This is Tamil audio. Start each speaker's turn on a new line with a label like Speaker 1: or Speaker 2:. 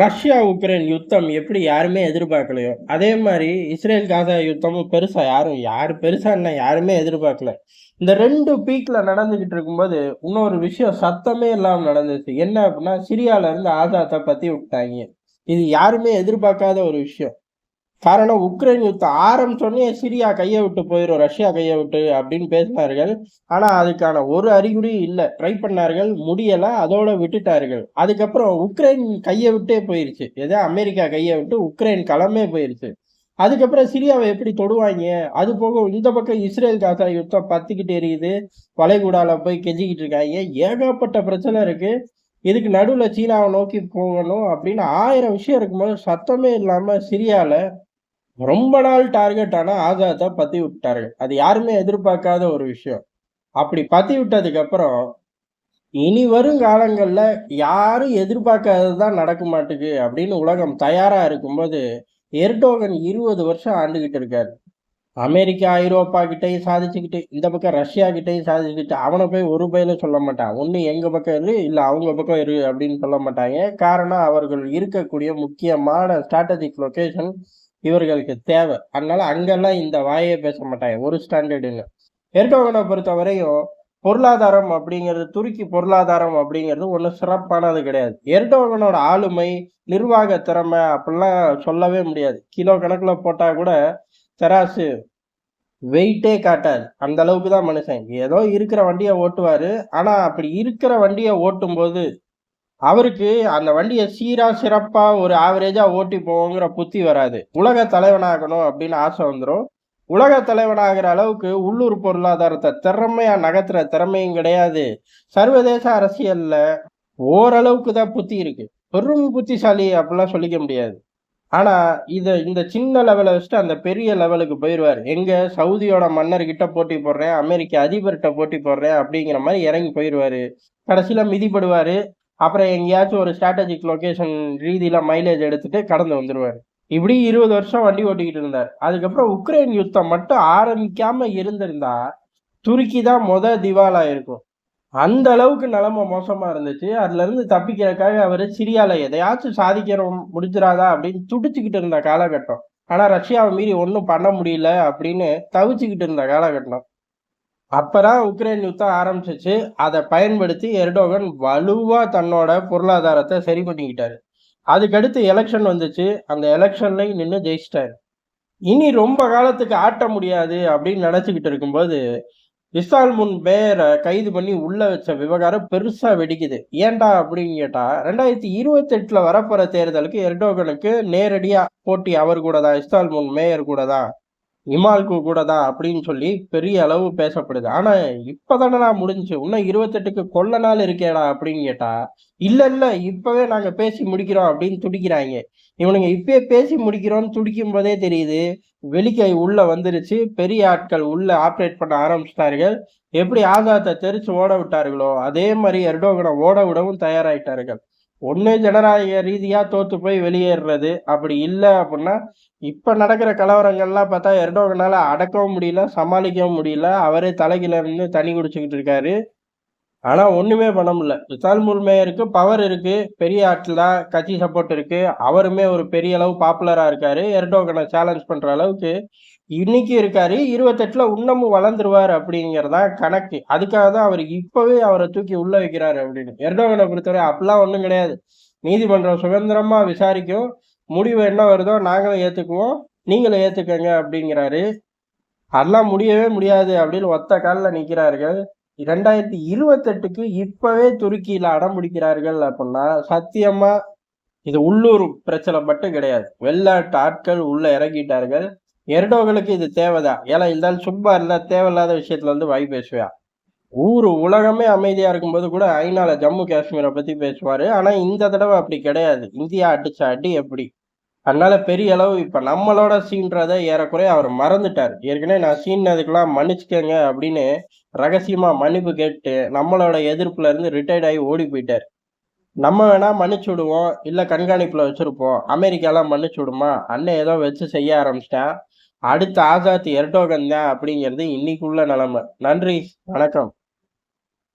Speaker 1: ரஷ்யா உக்ரைன் யுத்தம் எப்படி யாருமே எதிர்பார்க்கலையோ அதே மாதிரி இஸ்ரேல் காசா யுத்தமும் பெருசாக யாரும் யாரு பெருசாக என்ன யாருமே எதிர்பார்க்கல. இந்த ரெண்டு பீக்கில் நடந்துக்கிட்டு இருக்கும்போது இன்னொரு விஷயம் சத்தமே இல்லாமல் நடந்துச்சு. என்ன அப்படின்னா சிரியாவிலேருந்து இருந்து ஆசாத்தை பற்றி விட்டாங்க. இது யாருமே எதிர்பார்க்காத ஒரு விஷயம். காரணம் உக்ரைன் யுத்தம் ஆரம்பிச்சோடனே சிரியா கையை விட்டு போயிடும் ரஷ்யா கையை விட்டு அப்படின்னு பேசினார்கள். ஆனா அதுக்கான ஒரு அறிகுறியும் இல்லை. ட்ரை பண்ணார்கள் முடியல அதோட விட்டுட்டார்கள். அதுக்கப்புறம் உக்ரைன் கையை விட்டே போயிருச்சு. ஏதோ அமெரிக்கா கையை விட்டு உக்ரைன் களமே போயிருச்சு. அதுக்கப்புறம் சிரியாவை எப்படி தொடுவாங்க? அது போக இந்த பக்கம் இஸ்ரேல் காசா யுத்தம் பத்திக்கிட்டு எரியுது. வளைகுடால போய் கெஞ்சிக்கிட்டு இருக்காங்க. ஏகப்பட்ட பிரச்சனை இருக்கு. இதுக்கு நடுவில் சீனாவை நோக்கி போகணும் அப்படின்னு ஆயிரம் விஷயம் இருக்கும்போது சத்தமே இல்லாமல் சிரியாவில் ரொம்ப நாள் டார்கெட் ஆனால் ஆசாத்தை பற்றி விட்டார்கள். அது யாருமே எதிர்பார்க்காத ஒரு விஷயம். அப்படி பற்றி விட்டதுக்கு அப்புறம் இனி வரும் காலங்களில் யாரும் எதிர்பார்க்காதது தான் நடக்க மாட்டுக்கு அப்படின்னு உலகம் தயாராக இருக்கும்போது எர்டோகன் இருபது வருஷம் ஆண்டுகிட்டு இருக்காரு. அமெரிக்கா ஐரோப்பா கிட்டையும் சாதிச்சுக்கிட்டு இந்த பக்கம் ரஷ்யா கிட்டையும் சாதிச்சுக்கிட்டு அவனை போய் ஒரு பயில சொல்ல மாட்டான். ஒன்று எங்கள் பக்கம் இரு இல்லை அவங்க பக்கம் இரு அப்படின்னு சொல்ல மாட்டாங்க. காரணம் அவர்கள் இருக்கக்கூடிய முக்கியமான ஸ்ட்ராட்டஜிக் லொக்கேஷன் இவர்களுக்கு தேவை. அதனால அங்கெல்லாம் இந்த வாயை பேச மாட்டாங்க. ஒரு ஸ்டாண்டர்டுங்க எர்டோகனை பொறுத்த வரையும் பொருளாதாரம் அப்படிங்கிறது துருக்கி பொருளாதாரம் அப்படிங்கிறது ஒன்றும் சிறப்பானது கிடையாது. எர்டோகனோட ஆளுமை நிர்வாக திறமை அப்படிலாம் சொல்லவே முடியாது. கிலோ கணக்கில் போட்டால் கூட தராசு வெயிட்டே காட்டாது. அந்த அளவுக்கு தான் மனுஷன். ஏதோ இருக்கிற வண்டியை ஓட்டுவார். ஆனால் அப்படி இருக்கிற வண்டியை ஓட்டும் போது அவருக்கு அந்த வண்டியை சீரா சிறப்பா ஒரு ஆவரேஜா ஓட்டி போவோங்கிற புத்தி வராது. உலக தலைவனாகணும் அப்படின்னு ஆசை வந்துடும் உலக தலைவனாகிற அளவுக்கு உள்ளூர் பொருளாதாரத்தை திறமையா நகர்த்துற திறமையும் கிடையாது. சர்வதேச அரசியல்ல ஓரளவுக்கு தான் புத்தி இருக்கு. பெரும் புத்திசாலி அப்படிலாம் சொல்லிக்க முடியாது. ஆனா இத இந்த சின்ன லெவலை வச்சுட்டு அந்த பெரிய லெவலுக்கு போயிடுவார் எங்க சவுதியோட மன்னர்கிட்ட போட்டி போடுறேன் அமெரிக்க அதிபர்கிட்ட போட்டி போடுறேன் அப்படிங்கிற மாதிரி இறங்கி போயிடுவாரு கடைசியில மிதிப்படுவாரு. அப்புறம் எங்கேயாச்சும் ஒரு ஸ்ட்ராட்டஜிக் லொக்கேஷன் ரீதியில மைலேஜ் எடுத்துட்டு கடந்து வந்துடுவார் இப்படி இருபது வருஷம் வண்டி ஓட்டிக்கிட்டு இருந்தார். அதுக்கப்புறம் உக்ரைன் யுத்தம் மட்டும் ஆரம்பிக்காம இருந்திருந்தா துருக்கி தான் முத திவாலா இருக்கும். அந்த அளவுக்கு நிலைமை மோசமா இருந்துச்சு. அதுல இருந்து தப்பிக்கிறதுக்காக அவர் சிரியால எதையாச்சும் சாதிக்கிறோம் முடிஞ்சிடாதா அப்படின்னு துடிச்சுக்கிட்டு இருந்த காலகட்டம். ஆனா ரஷ்யாவை மீறி ஒன்றும் பண்ண முடியல அப்படின்னு தவிச்சுக்கிட்டு இருந்த காலகட்டம். அப்பதான் உக்ரைன் யுத்தம் ஆரம்பிச்சிச்சு. அதை பயன்படுத்தி எர்டோகன் வலுவா தன்னோட பொருளாதாரத்தை சரி பண்ணிக்கிட்டாரு. அதுக்கடுத்து எலெக்ஷன் வந்துச்சு. அந்த எலெக்ஷன்லையும் நின்று ஜெயிச்சிட்டாரு. இனி ரொம்ப காலத்துக்கு ஆட்ட முடியாது அப்படின்னு நினச்சிக்கிட்டு இருக்கும்போது முன் பேரை கைது பண்ணி உள்ள வச்ச விவகாரம் பெருசா வெடிக்குது. ஏன்டா அப்படின்னு கேட்டா ரெண்டாயிரத்தி இருபத்தி எட்டுல வரப்போற தேர்தலுக்கு எர்டோகனுக்கு நேரடியா போட்டி அவர் கூட தான் முன் மேயர் கூட தான் இமால்கு கூட தான் அப்படின்னு சொல்லி பெரிய அளவு பேசப்படுது. ஆனா இப்பதானே நான் முடிஞ்சு இன்னும் இருபத்தெட்டுக்கு கொள்ள நாள் இருக்கேடா அப்படின்னு கேட்டா இல்ல இல்ல இப்பவே நாங்க பேசி முடிக்கிறோம் அப்படின்னு துடிக்கிறாங்க. இவனுங்க இப்பயே பேசி முடிக்கிறோம்னு துடிக்கும் போதே தெரியுது வெளிக்கை உள்ள வந்துருச்சு. பெரிய ஆட்கள் உள்ள ஆப்ரேட் பண்ண ஆரம்பிச்சிட்டார்கள். எப்படி ஆகாத்தை தெரிச்சு ஓட விட்டார்களோ அதே மாதிரி எர்டோகனை ஓட விடவும் தயாராயிட்டார்கள். ஒன்று ஜனநாயக ரீதியாக தோற்று போய் வெளியேறுறது. அப்படி இல்லை அப்படின்னா இப்போ நடக்கிற கலவரங்கள்லாம் பார்த்தா எர்டோகனால் அடக்கவும் முடியல சமாளிக்கவும் முடியல. அவரே தலைகில இருந்து தண்ணி குடிச்சுக்கிட்டு இருக்காரு. ஆனால் ஒன்றுமே பண்ண முடியல. விசால் முல்மேயருக்கு பவர் இருக்குது பெரிய ஆட்கள் தான் கட்சி சப்போர்ட் இருக்குது அவருமே ஒரு பெரிய அளவு பாப்புலராக இருக்காரு. எர்டோகனை சேலஞ்ச் பண்ணுற அளவுக்கு இன்னைக்கு இருக்காரு. இருபத்தெட்டில் இன்னமும் வளர்ந்துருவார் அப்படிங்கிறதான் கணக்கு. அதுக்காக தான் அவர் இப்போவே அவரை தூக்கி உள்ளே வைக்கிறாரு அப்படின்னு. எர்டோகனை பொறுத்தவரை அப்படிலாம் ஒன்றும் கிடையாது. நீதிமன்றம் சுதந்திரமாக விசாரிக்கும். முடிவு என்ன வருதோ நாங்களும் ஏற்றுக்குவோம் நீங்களும் ஏற்றுக்கங்க அப்படிங்கிறாரு. அதெல்லாம் முடியவே முடியாது அப்படின்னு ஒத்த காலில் நிற்கிறார்கள் ரெண்டாயிரத்தி இருபத்தெட்டுக்கு இப்பவே துருக்கியில அடம் பிடிக்கிறார்கள் அப்படின்னா சத்தியமா இது உள்ளூர் பிரச்சனை மட்டும் கிடையாது. வெளிநாட்டு ஆட்கள் உள்ள இறங்கிட்டார்கள். எர்டோகளுக்கு இது தேவைதான் ஏன்னா இருந்தாலும் சும்மா இருந்தா தேவையில்லாத விஷயத்துல வந்து வாய் பேசுவேன் ஊர் உலகமே அமைதியா இருக்கும்போது கூட ஐநால ஜம்மு காஷ்மீரை பத்தி பேசுவாரு. ஆனா இந்த தடவை அப்படி கிடையாது. இந்தியா அடிச்ச அடி எப்படி? அதனால பெரிய அளவு இப்ப நம்மளோட சீன்றதை ஏறக்குறைய அவர் மறந்துட்டார். ஏற்கனவே நான் சீன்னதுக்கெல்லாம் மன்னிச்சுக்கங்க அப்படின்னு ரகசியமாக மன்னிப்பு கேட்டு நம்மளோட எதிர்ப்புல இருந்து ரிட்டையர்ட் ஆகி ஓடி போயிட்டார். நம்ம வேணா மன்னிச்சு விடுவோம். இல்லை கண்காணிப்பில் வச்சுருப்போம். அமெரிக்காலாம் மன்னிச்சு விடுமா? அண்ணன் ஏதோ வச்சு செய்ய ஆரம்பிச்சிட்டேன். அடுத்த ஆசாத் எர்டோகன் தான் அப்படிங்கிறது இன்னைக்குள்ள நிலைமை. நன்றி. வணக்கம்.